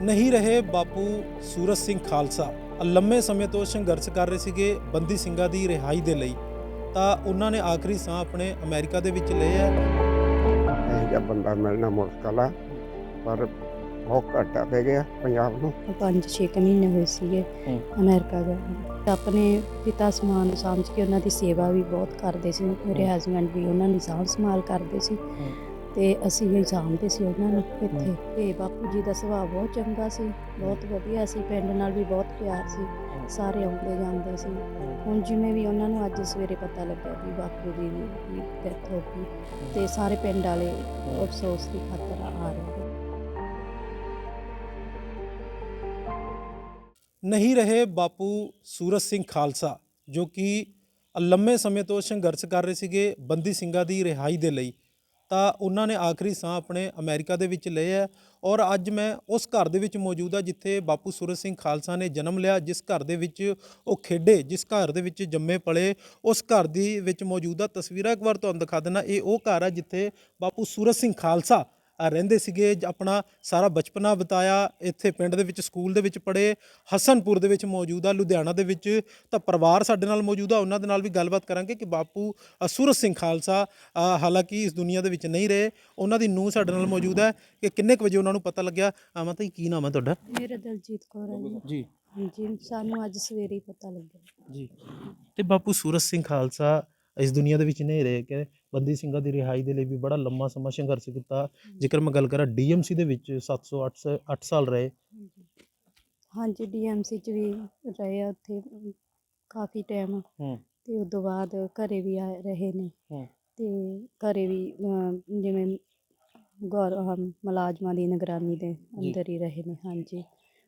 ਨਹੀਂ ਰਹੇ ਬਾਪੂ ਸੂਰਜ ਸਿੰਘ ਖਾਲਸਾ। ਲੰਮੇ ਸਮੇਂ ਤੋਂ ਸੰਘਰਸ਼ ਕਰ ਰਹੇ ਸੀਗੇ ਬੰਦੀ ਸਿੰਘਾਂ ਦੀ ਰਿਹਾਈ ਦੇ ਲਈ। ਤਾਂ ਉਹਨਾਂ ਨੇ ਆਖਰੀ ਸਾਹ ਆਪਣੇ ਅਮਰੀਕਾ ਦੇ ਵਿੱਚ ਲਏ ਆ। ਇਹ ਜਿਹਾ ਬੰਦਾ ਮਿਲਣਾ ਮੁਸ਼ਕਲ ਆ ਪਰ ਬਹੁਤ ਘਾਟਾ ਪੈ ਗਿਆ ਪੰਜਾਬ ਨੂੰ। ਪੰਜ ਛੇ ਕੁ ਮਹੀਨੇ ਹੋਏ ਸੀਗੇ। ਅਮਰੀਕਾ ਗਏ ਤੇ ਆਪਣੇ ਪਿਤਾ ਸਮਾਨ ਨੂੰ ਸਮਝ ਕੇ ਉਹਨਾਂ ਦੀ ਸੇਵਾ ਵੀ ਬਹੁਤ ਕਰਦੇ ਸੀ ਮੇਰੇ ਹਸਬੰਡ ਵੀ ਉਹਨਾਂ ਦੀ ਸਾਂਭ ਸੰਭਾਲ ਕਰਦੇ ਸੀ। ਤੇ ਅਸੀਂ ਵੀ ਜਾਣਦੇ ਸੀ ਉਹਨਾਂ ਨੂੰ ਇੱਥੇ। ਤੇ ਬਾਪੂ ਜੀ ਦਾ ਸੁਭਾਅ ਬਹੁਤ ਚੰਗਾ ਸੀ, ਬਹੁਤ ਵਧੀਆ ਸੀ, ਪਿੰਡ ਨਾਲ ਵੀ ਬਹੁਤ ਪਿਆਰ ਸੀ, ਸਾਰੇ ਆਉਂਦੇ ਜਾਂਦੇ ਸੀ। ਹੁਣ ਜਿਵੇਂ ਵੀ ਉਹਨਾਂ ਨੂੰ ਅੱਜ ਸਵੇਰੇ ਪਤਾ ਲੱਗਿਆ ਵੀ ਬਾਪੂ ਜੀ ਦੀ ਡੈਥ ਹੋ ਗਈ ਤੇ ਸਾਰੇ ਪਿੰਡ ਵਾਲੇ ਅਫਸੋਸ ਦੀ ਖਾਤਰ ਆ ਰਹੇ ਨਹੀਂ ਰਹੇ ਬਾਪੂ ਸੂਰਜ ਸਿੰਘ ਖਾਲਸਾ, ਜੋ ਕਿ ਲੰਮੇ ਸਮੇਂ ਤੋਂ ਸੰਘਰਸ਼ ਕਰ ਰਹੇ ਸੀਗੇ ਬੰਦੀ ਸਿੰਘਾਂ ਦੀ ਰਿਹਾਈ ਦੇ ਲਈ। ਤਾਂ ਉਹਨਾਂ ਨੇ ਆਖਰੀ ਸਾਹ ਆਪਣੇ ਅਮਰੀਕਾ ਦੇ ਵਿੱਚ ਲਏ ਹੈ ਔਰ ਅੱਜ ਮੈਂ ਉਸ ਘਰ ਦੇ ਵਿੱਚ ਮੌਜੂਦ ਆ ਜਿੱਥੇ ਬਾਪੂ ਸੂਰਜ ਸਿੰਘ ਖਾਲਸਾ ਨੇ ਜਨਮ ਲਿਆ, ਜਿਸ ਘਰ ਦੇ ਵਿੱਚ ਉਹ ਖੇਡੇ, ਜਿਸ ਘਰ ਦੇ ਵਿੱਚ ਜੰਮੇ ਪਲੇ ਉਸ ਘਰ ਦੀ ਵਿੱਚ ਮੌਜੂਦਾ ਤਸਵੀਰਾਂ ਇੱਕ ਵਾਰ ਤੁਹਾਨੂੰ ਦਿਖਾ ਦਿੰਦਾ, ਇਹ ਉਹ ਘਰ ਆ ਜਿੱਥੇ ਬਾਪੂ ਸੂਰਜ ਸਿੰਘ ਖਾਲਸਾ ਰਹਿੰਦੇ ਸੀਗੇ ਆਪਣਾ ਸਾਰਾ ਬਚਪਨਾ ਬਿਤਾਇਆ ਇੱਥੇ ਪਿੰਡ ਦੇ ਵਿੱਚ ਸਕੂਲ ਦੇ ਵਿੱਚ ਪੜ੍ਹੇ ਹਸਨਪੁਰ ਦੇ ਵਿੱਚ ਮੌਜੂਦ ਆ ਲੁਧਿਆਣਾ ਦੇ ਵਿੱਚ। ਤਾਂ ਪਰਿਵਾਰ ਸਾਡੇ ਨਾਲ ਮੌਜੂਦ ਆ ਉਹਨਾਂ ਦੇ ਨਾਲ ਵੀ ਗੱਲਬਾਤ ਕਰਾਂਗੇ ਕਿ ਬਾਪੂ ਸੂਰਜ ਸਿੰਘ ਖਾਲਸਾ ਹਾਲਾਂਕਿ ਇਸ ਦੁਨੀਆ ਦੇ ਵਿੱਚ ਨਹੀਂ ਰਹੇ ਉਹਨਾਂ ਦੀ ਨੂੰਹ ਸਾਡੇ ਨਾਲ ਮੌਜੂਦ ਹੈ ਕਿ ਕਿੰਨੇ ਕੁ ਵਜੇ ਉਹਨਾਂ ਨੂੰ ਪਤਾ ਲੱਗਿਆ? ਮਾਤਾ ਜੀ ਕੀ ਨਾਮ ਹੈ ਤੁਹਾਡਾ? ਮੇਰਾ ਦਲਜੀਤ ਕੌਰ ਹੈ ਜੀ। ਜੀ। ਸਾਨੂੰ ਅੱਜ ਸਵੇਰੇ ਹੀ ਪਤਾ ਲੱਗਿਆ। ਜੀ। ਤੇ ਬਾਪੂ ਸੂਰਜ ਸਿੰਘ ਖਾਲਸਾ ਇਸ ਦੁਨੀਆ ਦੇ ਵਿੱਚ ਨਹੀਂ ਰਹੇ ਕਿ ਬੰਦੀ ਸਿੰਘਾਂ ਦੀ ਰਿਹਾਈ ਦੇ ਲਈ ਵੀ ਬੜਾ ਲੰਮਾ ਸਮਾਂ ਸੰਘਰਸ਼ ਕੀਤਾ। ਜੇਕਰ ਮੈਂ ਗੱਲ ਕਰਾਂ ਡੀਐਮਸੀ ਦੇ ਵਿੱਚ 708 8 ਸਾਲ ਰਹੇ। ਹਾਂਜੀ। ਡੀਐਮਸੀ ਚ ਵੀ ਰਹੇ ਆ ਉੱਥੇ ਅਮ, ਕਾਫੀ ਟਾਈਮ। ਹੂੰ। ਤੇ ਉਸ ਤੋਂ ਬਾਅਦ ਘਰੇ ਵੀ ਆ ਰਹੇ ਨੇ। ਹੂੰ। ਤੇ ਘਰੇ ਵੀ ਅਮ, ਜਿਵੇਂ ਗੌਰ ਆਹ ਮੁਲਾਜ਼ਮਾਂ ਦੀ ਨਿਗਰਾਨੀ ਦੇ ਅੰਦਰ ਹੀ ਰਹੇ ਨੇ ਹਾਂਜੀ।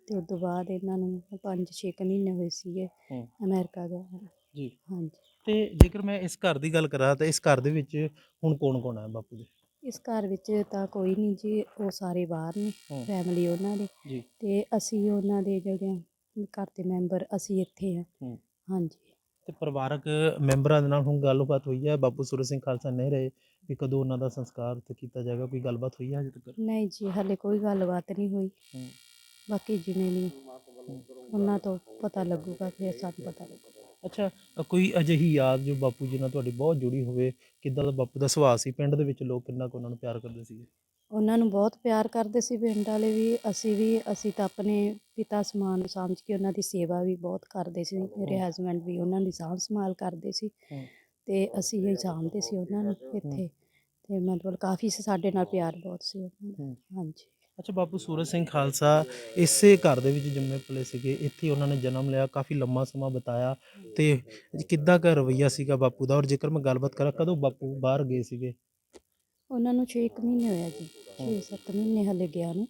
ਤੇ ਉਸ ਤੋਂ ਬਾਅਦ ਇਹਨਾਂ ਨੂੰ 5-6 ਮਹੀਨੇ ਹੋਏ ਸੀਗੇ ਹੂੰ। ਅਮਰੀਕਾ ਗਏ। ਜੀ। ਹਾਂਜੀ। ਤੇ ਜੇਕਰ ਮੈਂ ਇਸ ਘਰ ਦੀ ਗੱਲ ਕਰਾਂ ਤਾਂ ਇਸ ਘਰ ਦੇ ਵਿੱਚ ਹੁਣ ਕੌਣ ਕੌਣ ਹੈ ਬਾਪੂ ਦੇ ਇਸ ਘਰ ਵਿੱਚ ਤਾਂ ਕੋਈ ਨਹੀਂ ਜੀ ਉਹ ਸਾਰੇ ਬਾਹਰ ਨੇ ਹੂੰ। ਫੈਮਿਲੀ ਉਹਨਾਂ ਦੀ। ਜੀ। ਤੇ ਅਸੀਂ ਉਹਨਾਂ ਦੇ ਜਿਹੜੇ ਘਰ ਦੇ ਮੈਂਬਰ ਅਸੀਂ ਇੱਥੇ ਆ ਹੂੰ। ਹਾਂਜੀ। ਤੇ ਪਰਿਵਾਰਕ ਮੈਂਬਰਾਂ ਦੇ ਨਾਲ ਹੁਣ ਗੱਲਬਾਤ ਹੋਈ ਹੈ ਬਾਪੂ ਸੂਰਜ ਸਿੰਘ ਖਾਲਸਾ ਨਹੀਂ ਰਹੇ ਵੀ ਕਦੋਂ ਉਹਨਾਂ ਦਾ ਸੰਸਕਾਰ ਤੇ ਕੀਤਾ ਜਾਏਗਾ ਕੋਈ ਗੱਲਬਾਤ ਹੋਈ ਹੈ ਹਜੇ ਤੱਕ? ਨਹੀਂ ਜੀ ਹਲੇ ਕੋਈ ਗੱਲਬਾਤ ਨਹੀਂ ਹੋਈ। ਹੂੰ। ਬਾਕੀ ਜਿਵੇਂ ਵੀ ਉਹਨਾਂ ਤੋਂ ਪਤਾ ਲੱਗੂਗਾ ਫਿਰ ਸਾਨੂੰ ਪਤਾ ਲੱਗੂਗਾ। ਅੱਛਾ ਅ, ਕੋਈ ਅਜਿਹੀ ਯਾਦ ਜੋ ਬਾਪੂ ਜੀ ਨਾਲ ਤੁਹਾਡੀ ਬਹੁਤ ਜੁੜੀ ਹੋਵੇ ਕਿੱਦਾਂ ਦਾ ਬਾਪੂ ਦਾ ਸੁਭਾਅ ਸੀ? ਪਿੰਡ ਦੇ ਵਿੱਚ ਲੋਕ ਕਿੰਨਾ ਕੁ ਉਹਨਾਂ ਨੂੰ ਪਿਆਰ ਕਰਦੇ ਸੀਗੇ? ਉਹਨਾਂ ਨੂੰ ਬਹੁਤ ਪਿਆਰ ਕਰਦੇ ਸੀ ਪਿੰਡ ਵਾਲੇ ਵੀ ਅਸੀਂ ਵੀ ਅਸੀਂ ਤਾਂ ਆਪਣੇ ਪਿਤਾ ਸਮਾਨ ਨੂੰ ਸਮਝ ਕੇ ਉਹਨਾਂ ਦੀ ਸੇਵਾ ਵੀ ਬਹੁਤ ਕਰਦੇ ਸੀ ਮੇਰੇ ਹਸਬੰਡ ਵੀ ਉਹਨਾਂ ਦੀ ਸਾਂਭ ਸੰਭਾਲ ਕਰਦੇ ਸੀ ਹੂੰ। ਤੇ ਅਸੀਂ ਵੀ ਸਾਂਭਦੇ ਸੀ ਉਹਨਾਂ ਨੂੰ ਇੱਥੇ ਤੇ ਮਤਲਬ ਕਾਫੀ ਸਾਡੇ ਨਾਲ ਪਿਆਰ ਬਹੁਤ ਸੀ ਉਹਨਾਂ ਦਾ। ਹੂੰ। ਹਾਂਜੀ। ਅੱਛਾ ਬਾਪੂ ਸੂਰਜ ਸਿੰਘ ਖਾਲਸਾ ਇਸੇ ਘਰ ਦੇ ਵਿੱਚ ਜੰਮੇ ਪਲੇ ਸੀਗੇ। ਇੱਥੇ ਉਹਨਾਂ ਨੇ ਜਨਮ ਲਿਆ ਕਾਫੀ ਲੰਮਾ ਸਮਾਂ ਬਿਤਾਇਆ ਤੇ ਕਿੱਦਾਂ ਦਾ ਰਵਈਆ ਸੀਗਾ ਬਾਪੂ ਦਾ? ਔਰ ਜੇਕਰ ਮੈਂ ਗੱਲਬਾਤ ਕਰਾਂ ਕਦੋਂ ਬਾਪੂ ਬਾਹਰ ਗਏ ਸੀਗੇ? ਉਹਨਾਂ ਨੂੰ 6 ਮਹੀਨੇ ਹੋਇਆ ਜੀ। 6-7 ਮਹੀਨੇ ਹਲੇ ਗਿਆ ਨੂੰ।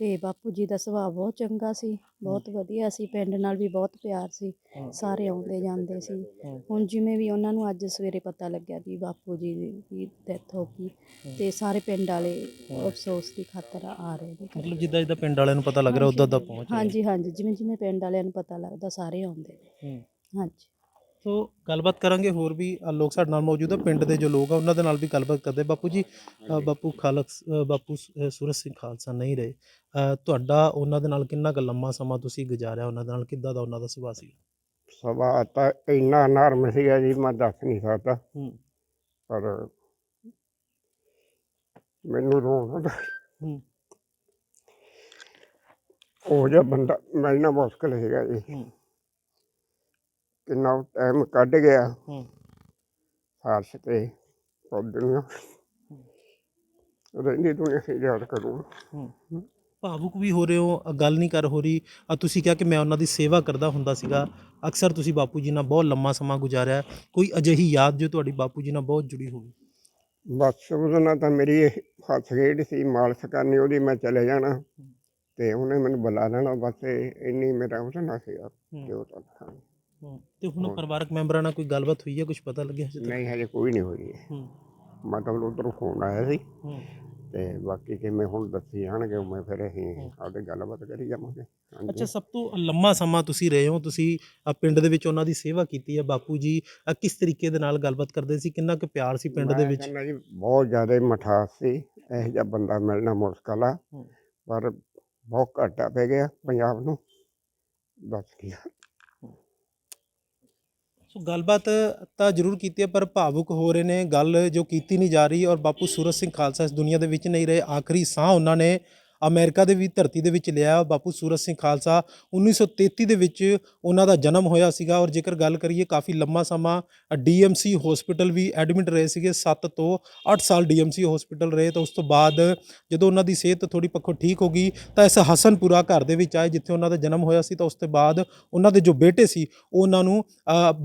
ਹੂੰ ਤੇ ਬਾਪੂ ਜੀ ਦਾ ਸੁਭਾਅ ਬਹੁਤ ਚੰਗਾ ਸੀ ਬਹੁਤ ਵਧੀਆ ਸੀ ਪਿੰਡ ਨਾਲ ਵੀ ਬਹੁਤ ਪਿਆਰ ਸੀ। ਸਾਰੇ ਆਉਂਦੇ ਜਾਂਦੇ ਸੀ। ਹੁਣ ਜਿਵੇਂ ਵੀ ਉਹਨਾਂ ਨੂੰ ਅੱਜ ਸਵੇਰੇ ਪਤਾ ਲੱਗਿਆ ਵੀ ਬਾਪੂ ਜੀ ਦੀ ਡੈਥ ਹੋ ਗਈ ਤੇ ਸਾਰੇ ਪਿੰਡ ਵਾਲੇ ਅਫਸੋਸ ਦੀ ਖਾਤਰ ਆ ਰਹੇ ਨੇ। ਮਤਲਬ ਜਿੱਦਾਂ ਜਿੱਦਾਂ ਪਿੰਡ ਵਾਲਿਆਂ ਨੂੰ ਪਤਾ ਲੱਗ ਰਿਹਾ ਉਦਾਂ ਦਾ ਪਹੁੰਚ। ਹਾਂਜੀ ਹਾਂਜੀ। ਜਿਵੇਂ ਜਿਵੇਂ ਪਿੰਡ ਵਾਲਿਆਂ ਨੂੰ ਪਤਾ ਲੱਗਦਾ ਸਾਰੇ ਆਉਂਦੇ ਨੇ। ਹਾਂਜੀ। ਸੋ ਗੱਲਬਾਤ ਕਰਾਂਗੇ ਹੋਰ ਵੀ ਅ, ਲੋਕ ਸਾਡੇ ਨਾਲ ਮੌਜੂਦ ਆ ਪਿੰਡ ਦੇ ਜੋ ਲੋਕ ਆ ਉਹਨਾਂ ਦੇ ਨਾਲ ਵੀ ਗੱਲਬਾਤ ਕਰਦੇ ਬਾਪੂ ਜੀ ਅ, ਬਾਪੂ ਖਾਲਸ ਅ, ਬਾਪੂ ਸ- ਅ, ਸੂਰਜ ਸਿੰਘ ਖਾਲਸਾ ਨਹੀਂ ਰਹੇ। ਅ, ਤੁਹਾਡਾ ਉਹਨਾਂ ਦੇ ਨਾਲ ਕਿੰਨਾ ਕੁ ਲੰਮਾ ਸਮਾਂ ਤੁਸੀਂ ਗੁਜ਼ਾਰਿਆ? ਉਹਨਾਂ ਦੇ ਨਾਲ ਕਿੱਦਾਂ ਦਾ ਉਹਨਾਂ ਦਾ ਸੁਭਾਅ ਸੀ? ਸਭਾ ਤਾਂ ਇੰਨਾ ਨਰਮ ਸੀਗਾ ਜੀ ਮੈਂ ਦੱਸ ਨਹੀਂ ਸਕਦਾ। ਹੂੰ। ਪਰ ਮੈਨੂੰ ਰੋਣ ਹੂੰ। ਉਹ ਜਿਹਾ ਬੰਦਾ ਮਿਲਣਾ ਮੁਸ਼ਕਲ ਸੀਗਾ ਜੀ। ਹੂੰ। ਕਿੰਨਾ ਟਾਈਮ ਕੱਢ ਗਿਆ। ਹੂੰ। ਫਾਰਸ਼ ਤੇ ਪੌਦੀਆਂ ਰਹਿੰਦੀ ਦੁਨੀਆ ਸੇ ਯਾਦ ਕਰੂੰ। ਹੂੰ। ਭਾਵੁਕ ਵੀ ਹੋ ਰਹੇ ਹੋ ਅ, ਗੱਲ ਨਹੀਂ ਕਰ ਹੋ ਰਹੀ। ਅ, ਤੁਸੀਂ ਕਿਹਾ ਕਿ ਮੈਂ ਉਹਨਾਂ ਦੀ ਸੇਵਾ ਕਰਦਾ ਹੁੰਦਾ ਸੀਗਾ। ਅਕਸਰ ਤੁਸੀਂ ਬਾਪੂ ਜੀ ਨਾਲ ਬਹੁਤ ਲੰਮਾ ਸਮਾਂ ਗੁਜ਼ਾਰਿਆ। ਕੋਈ ਅਜਿਹੀ ਯਾਦ ਜੋ ਤੁਹਾਡੀ ਬਾਪੂ ਜੀ ਨਾਲ ਬਹੁਤ ਜੁੜੀ ਹੋਵੇ? ਬਸ ਉਹਦੇ ਨਾਲ ਤਾਂ ਮੇਰੀ ਇਹ ਹੱਥ ਖੇਡ ਸੀ ਮਾਲਸ਼ ਕਰਨੀ ਉਹਦੀ ਮੈਂ ਚਲੇ ਜਾਣਾ। ਤੇ ਉਹਨੇ ਮੈਨੂੰ ਬੁਲਾ ਲੈਣਾ ਬਸ ਇਹ ਇੰਨੀ ਮੇਰਾ ਉਹਦੇ ਨਾਲ ਸੀਗਾ ਜੋ ਤਾਂ। ਤੇ ਹੁਣ ਪਰਿਵਾਰਕ ਮੈਂਬਰਾਂ ਨਾਲ ਕੋਈ ਗੱਲਬਾਤ ਹੋਈ ਹੈ ਕੁਝ ਪਤਾ ਲੱਗਿਆ ਹਜੇ ਤੱਕ? ਨਹੀਂ ਹਜੇ ਕੋਈ ਨਹੀਂ ਹੋਈ। ਹੂੰ। ਮਤਲਬ ਉਧਰੋਂ ਫੋਨ ਆਇਆ ਸੀ। ਹੂੰ। ਤੇ ਬਾਕੀ ਕਿਵੇਂ ਹੁਣ ਦੱਸੀ ਜਾਣਗੇ ਮੈਂ ਫਿਰ ਅਸੀਂ ਆਪਦੇ ਗੱਲਬਾਤ ਕਰੀ ਜਾਵਾਂਗੇ। ਹਾਂਜੀ। ਅੱਛਾ ਸਭ ਤੋਂ ਲੰਮਾ ਸਮਾਂ ਤੁਸੀਂ ਰਹੇ ਹੋ ਤੁਸੀਂ ਅ, ਪਿੰਡ ਦੇ ਵਿੱਚ ਉਹਨਾਂ ਦੀ ਸੇਵਾ ਕੀਤੀ ਹੈ ਬਾਪੂ ਜੀ ਅ, ਕਿਸ ਤਰੀਕੇ ਦੇ ਨਾਲ ਗੱਲਬਾਤ ਕਰਦੇ ਸੀ? ਕਿੰਨਾ ਕੁ ਪਿਆਰ ਸੀ ਪਿੰਡ ਦੇ ਮੈਂ ਵਿੱਚ? ਕਹਿੰਦਾ ਜੀ ਬਹੁਤ ਜ਼ਿਆਦਾ ਮਠਾਸ ਸੀ ਇਹੋ ਜਿਹਾ ਬੰਦਾ ਮਿਲਣਾ ਮੁਸ਼ਕਲ ਆ। ਹੂੰ। ਪਰ ਬਹੁਤ ਘਾਟਾ ਪੈ ਗਿਆ ਪੰਜਾਬ ਨੂੰ। ਬਸ ਕੀ। ਸੋ ਗੱਲਬਾਤ ਤਾਂ ਜ਼ਰੂਰ ਕੀਤੀ ਹੈ, ਪਰ ਭਾਵੁਕ ਹੋ ਰਹੇ ਨੇ। ਗੱਲ ਜੋ ਕੀਤੀ ਨਹੀਂ ਜਾ ਰਹੀ ਔਰ ਬਾਪੂ ਸੂਰਜ ਸਿੰਘ ਖਾਲਸਾ ਇਸ ਦੁਨੀਆ ਦੇ ਵਿੱਚ ਨਹੀਂ ਰਹੇ, ਆਖਰੀ ਸਾਹ ਉਹਨਾਂ ਨੇ ਅਮਰੀਕਾ ਦੇ ਵੀ ਧਰਤੀ ਦੇ ਵਿੱਚ ਲਿਆ ਬਾਪੂ ਸੂਰਜ ਸਿੰਘ ਖਾਲਸਾ। 1933 ਦੇ ਵਿੱਚ ਉਹਨਾਂ ਦਾ ਜਨਮ ਹੋਇਆ ਸੀਗਾ ਔਰ ਜੇਕਰ ਗੱਲ ਕਰੀਏ ਕਾਫੀ ਲੰਮਾ ਸਮਾਂ ਡੀਐਮਸੀ ਹਸਪੀਟਲ ਵੀ ਐਡਮਿਟ ਰਹੇ ਸੀਗੇ 7 ਤੋਂ 8 ਸਾਲ ਡੀਐਮਸੀ ਹਸਪੀਟਲ ਰਹੇ ਤਾਂ ਉਸ ਤੋਂ ਬਾਅਦ ਜਦੋਂ ਉਹਨਾਂ ਦੀ ਸਿਹਤ ਥੋੜੀ ਪੱਖੋਂ ਠੀਕ ਹੋ ਗਈ ਤਾਂ ਇਸ ਹਸਨਪੁਰਾ ਘਰ ਦੇ ਵਿੱਚ ਆਏ ਜਿੱਥੇ ਉਹਨਾਂ ਦਾ ਜਨਮ ਹੋਇਆ ਸੀ ਤਾਂ ਉਸ ਤੋਂ ਬਾਅਦ ਉਹਨਾਂ ਦੇ ਜੋ ਬੇਟੇ ਸੀ ਉਹ ਉਹਨਾਂ ਨੂੰ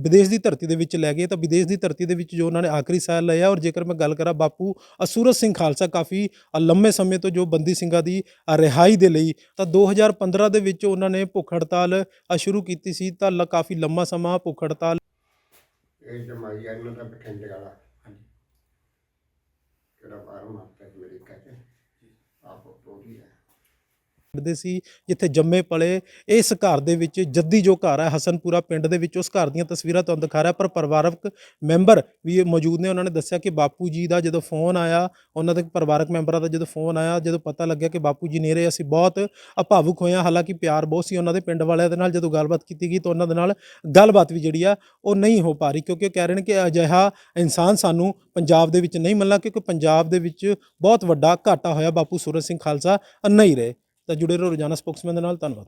ਵਿਦੇਸ਼ ਦੀ ਧਰਤੀ ਦੇ ਵਿੱਚ ਲੈ ਗਏ ਤਾਂ ਵਿਦੇਸ਼ ਦੀ ਧਰਤੀ ਦੇ ਵਿੱਚ ਜੋ ਉਹਨਾਂ ਨੇ ਆਖਰੀ ਸਾਲ ਲਿਆ ਔਰ ਜੇਕਰ ਮੈਂ ਗੱਲ ਕਰਾਂ ਬਾਪੂ ਅ, ਸਿੰਘ ਖਾਲਸਾ ਕਾਫੀ ਲੰਮੇ ਸਮੇਂ ਤੋਂ ਜੋ ਬੰਦੀ ਸਿੰਘਾਂ ਦੀ ਰਿਹਾਈ ਦੇ ਲਈ, ਤਾਂ 2015 ਦੇ ਵਿੱਚ ਉਹਨਾਂ ਨੇ ਭੁੱਖ ਹੜਤਾਲ ਸ਼ੁਰੂ ਕੀਤੀ ਸੀ, ਤਾਂ ਲ- ਕਾਫੀ ਲੰਮਾ ਸਮਾਂ ਭੁੱਖ ਹੜਤਾਲ ਇਹ ਜਮਾਈ ਇਹਨਾਂ ਦਾ ਬਠਿੰਡੇ ਵਾਲਾ। ਕਿਹੜਾ ਬਾਹਰ ਮਾਰਤਾ ਅਮਰੀਕਾ ਚ ਆਪ ਟੋਰੀ ਹੈ। ਦੇ ਸੀ, ਜਿੱਥੇ ਜੰਮੇ ਪਲੇ ਇਸ ਘਰ ਦੇ ਵਿੱਚ ਜੱਦੀ ਜੋ ਘਰ ਹੈ, ਹਸਨਪੁਰਾ ਪਿੰਡ ਦੇ ਵਿੱਚ ਉਸ ਘਰ ਦੀਆਂ ਤਸਵੀਰਾਂ ਤੁਹਾਨੂੰ ਦਿਖਾ ਰਿਹਾ, ਪਰ ਪਰਿਵਾਰਕ ਮੈਂਬਰ ਵੀ ਮੌਜੂਦ ਨੇ। ਉਹਨਾਂ ਨੇ ਦੱਸਿਆ ਕਿ ਬਾਪੂ ਜੀ ਦਾ ਜਦੋਂ ਫੋਨ ਆਇਆ, ਉਹਨਾਂ ਦੇ ਪਰਿਵਾਰਕ ਮੈਂਬਰਾਂ ਦਾ ਜਦੋਂ ਫੋਨ ਆਇਆ, ਜਦੋਂ ਪਤਾ ਲੱਗਿਆ ਕਿ ਬਾਪੂ ਜੀ ਨੇਰੇ, ਅਸੀਂ ਬਹੁਤ ਅਭਾਵੁਕ ਹੋਏ ਹਾਂ। ਹਾਲਾਂਕਿ ਪਿਆਰ ਬਹੁਤ ਸੀ ਉਹਨਾਂ ਦੇ, ਪਿੰਡ ਵਾਲਿਆਂ ਦੇ ਨਾਲ ਜਦੋਂ ਗੱਲਬਾਤ ਕੀਤੀ ਗਈ ਤਾਂ ਉਹਨਾਂ ਦੇ ਨਾਲ ਗੱਲਬਾਤ ਵੀ ਜਿਹੜੀ ਆ, ਉਹ ਨਹੀਂ ਹੋ ਪਾ ਰਹੀ, ਕਿਉਂਕਿ ਉਹ ਕਹਿ ਰਹੇ ਨੇ ਕਿ ਅਜਿਹਾ ਇਨਸਾਨ ਸਾਨੂੰ ਪੰਜਾਬ ਦੇ ਵਿੱਚ ਨਹੀਂ ਮਿਲਣਾ, ਕਿਉਂਕਿ ਪੰਜਾਬ ਦੇ ਵਿੱਚ ਬਹੁਤ ਵੱਡਾ ਘਾਟਾ ਹੋਇਆ। ਬਾਪੂ ਸੂਰਜ ਸਿੰਘ ਖਾਲਸਾ ਨਹੀਂ ਰਹੇ। ਤਾਂ ਜੁੜੇ ਰਹੋ ਰੋਜ਼ਾਨਾ ਸਪੋਕਸਮੈਨ ਦੇ ਨਾਲ ਧੰਨਵਾਦ।